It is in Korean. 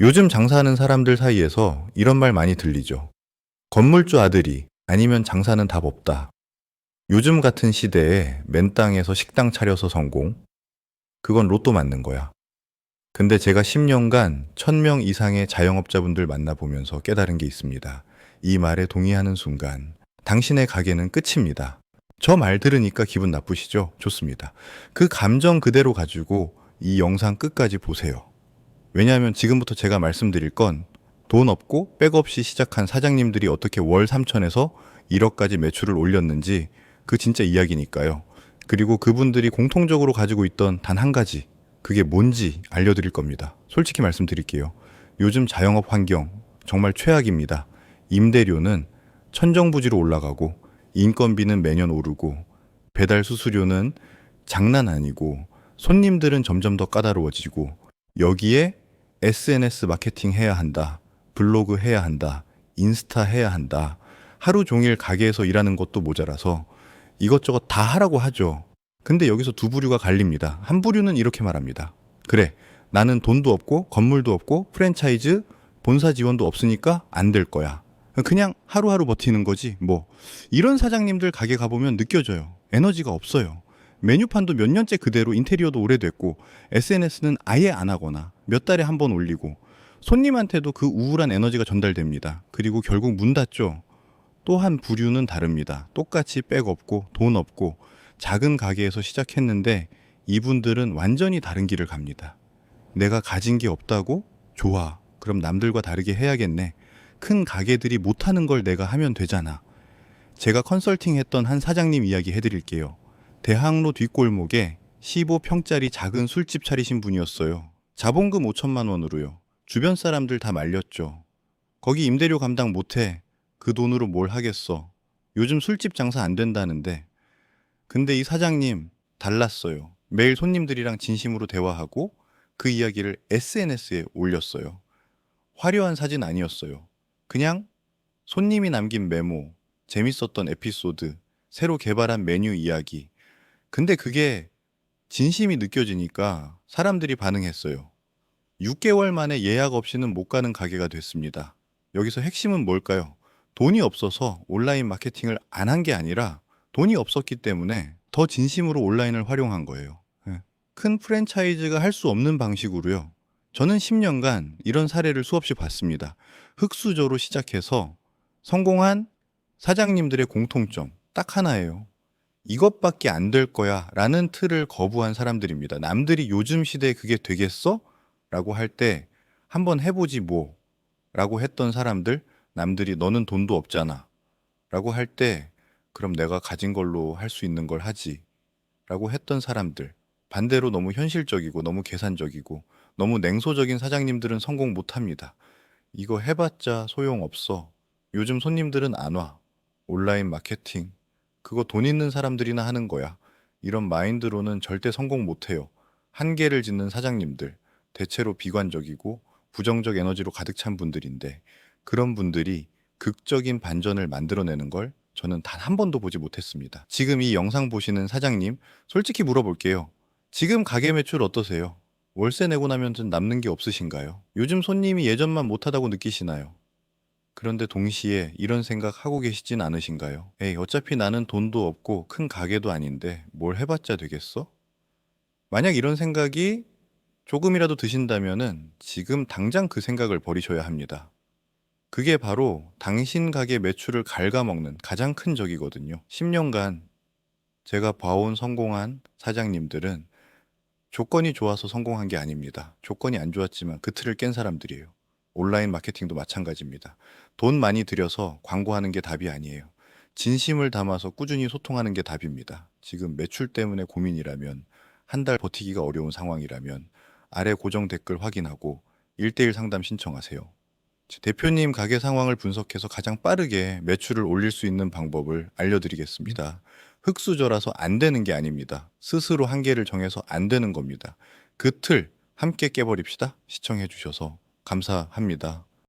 요즘 장사하는 사람들 사이에서 이런 말 많이 들리죠. 건물주 아들이 아니면 장사는 답 없다. 요즘 같은 시대에 맨 땅에서 식당 차려서 성공? 그건 로또 맞는 거야. 근데 제가 10년간 1000명 이상의 자영업자분들 만나보면서 깨달은 게 있습니다. 이 말에 동의하는 순간 당신의 가게는 끝입니다. 저 말 들으니까 기분 나쁘시죠? 좋습니다. 그 감정 그대로 가지고 이 영상 끝까지 보세요. 왜냐하면 지금부터 제가 말씀드릴 건 돈 없고 백 없이 시작한 사장님들이 어떻게 월 3천에서 1억까지 매출을 올렸는지 그 진짜 이야기니까요. 그리고 그분들이 공통적으로 가지고 있던 단 한 가지 그게 뭔지 알려드릴 겁니다. 솔직히 말씀드릴게요. 요즘 자영업 환경 정말 최악입니다. 임대료는 천정부지로 올라가고 인건비는 매년 오르고 배달 수수료는 장난 아니고 손님들은 점점 더 까다로워지고 여기에 SNS 마케팅 해야 한다. 블로그 해야 한다. 인스타 해야 한다. 하루 종일 가게에서 일하는 것도 모자라서 이것저것 다 하라고 하죠. 근데 여기서 두 부류가 갈립니다. 한 부류는 이렇게 말합니다. 그래, 나는 돈도 없고 건물도 없고 프랜차이즈 본사 지원도 없으니까 안 될 거야. 그냥 하루하루 버티는 거지. 뭐 이런 사장님들 가게 가보면 느껴져요. 에너지가 없어요. 메뉴판도 몇 년째 그대로 인테리어도 오래됐고 SNS는 아예 안 하거나 몇 달에 한 번 올리고 손님한테도 그 우울한 에너지가 전달됩니다. 그리고 결국 문 닫죠. 또한 부류는 다릅니다. 똑같이 백 없고 돈 없고 작은 가게에서 시작했는데 이분들은 완전히 다른 길을 갑니다. 내가 가진 게 없다고? 좋아. 그럼 남들과 다르게 해야겠네. 큰 가게들이 못하는 걸 내가 하면 되잖아. 제가 컨설팅 했던 한 사장님 이야기 해드릴게요. 대학로 뒷골목에 15평짜리 작은 술집 차리신 분이었어요. 자본금 5천만 원으로요. 주변 사람들 다 말렸죠. 거기 임대료 감당 못해. 그 돈으로 뭘 하겠어. 요즘 술집 장사 안 된다는데. 근데 이 사장님 달랐어요. 매일 손님들이랑 진심으로 대화하고 그 이야기를 SNS에 올렸어요. 화려한 사진 아니었어요. 그냥 손님이 남긴 메모, 재밌었던 에피소드, 새로 개발한 메뉴 이야기. 근데 그게 진심이 느껴지니까 사람들이 반응했어요. 6개월 만에 예약 없이는 못 가는 가게가 됐습니다. 여기서 핵심은 뭘까요? 돈이 없어서 온라인 마케팅을 안 한 게 아니라 돈이 없었기 때문에 더 진심으로 온라인을 활용한 거예요. 예. 큰 프랜차이즈가 할 수 없는 방식으로요. 저는 10년간 이런 사례를 수없이 봤습니다. 흑수저로 시작해서 성공한 사장님들의 공통점 딱 하나예요. 이것밖에 안 될 거야 라는 틀을 거부한 사람들입니다. 남들이 요즘 시대에 그게 되겠어? 라고 할 때 한번 해보지 뭐 라고 했던 사람들 남들이 너는 돈도 없잖아 라고 할 때 그럼 내가 가진 걸로 할 수 있는 걸 하지 라고 했던 사람들 반대로 너무 현실적이고 너무 계산적이고 너무 냉소적인 사장님들은 성공 못합니다. 이거 해봤자 소용없어. 요즘 손님들은 안 와. 온라인 마케팅. 그거 돈 있는 사람들이나 하는 거야. 이런 마인드로는 절대 성공 못 해요. 한계를 짓는 사장님들. 대체로 비관적이고 부정적 에너지로 가득 찬 분들인데 그런 분들이 극적인 반전을 만들어내는 걸 저는 단 한 번도 보지 못했습니다. 지금 이 영상 보시는 사장님, 솔직히 물어볼게요. 지금 가게 매출 어떠세요? 월세 내고 나면 좀 남는 게 없으신가요? 요즘 손님이 예전만 못하다고 느끼시나요? 그런데 동시에 이런 생각 하고 계시진 않으신가요? 에이, 어차피 나는 돈도 없고 큰 가게도 아닌데 뭘 해봤자 되겠어? 만약 이런 생각이 조금이라도 드신다면은 지금 당장 그 생각을 버리셔야 합니다. 그게 바로 당신 가게 매출을 갉아먹는 가장 큰 적이거든요. 10년간 제가 봐온 성공한 사장님들은 조건이 좋아서 성공한 게 아닙니다. 조건이 안 좋았지만 그 틀을 깬 사람들이에요. 온라인 마케팅도 마찬가지입니다. 돈 많이 들여서 광고하는 게 답이 아니에요. 진심을 담아서 꾸준히 소통하는 게 답입니다. 지금 매출 때문에 고민이라면 한 달 버티기가 어려운 상황이라면 아래 고정 댓글 확인하고 1대1 상담 신청하세요. 대표님 가게 상황을 분석해서 가장 빠르게 매출을 올릴 수 있는 방법을 알려드리겠습니다. 흑수저라서 안 되는 게 아닙니다. 스스로 한계를 정해서 안 되는 겁니다. 그 틀 함께 깨버립시다. 시청해 주셔서 감사합니다.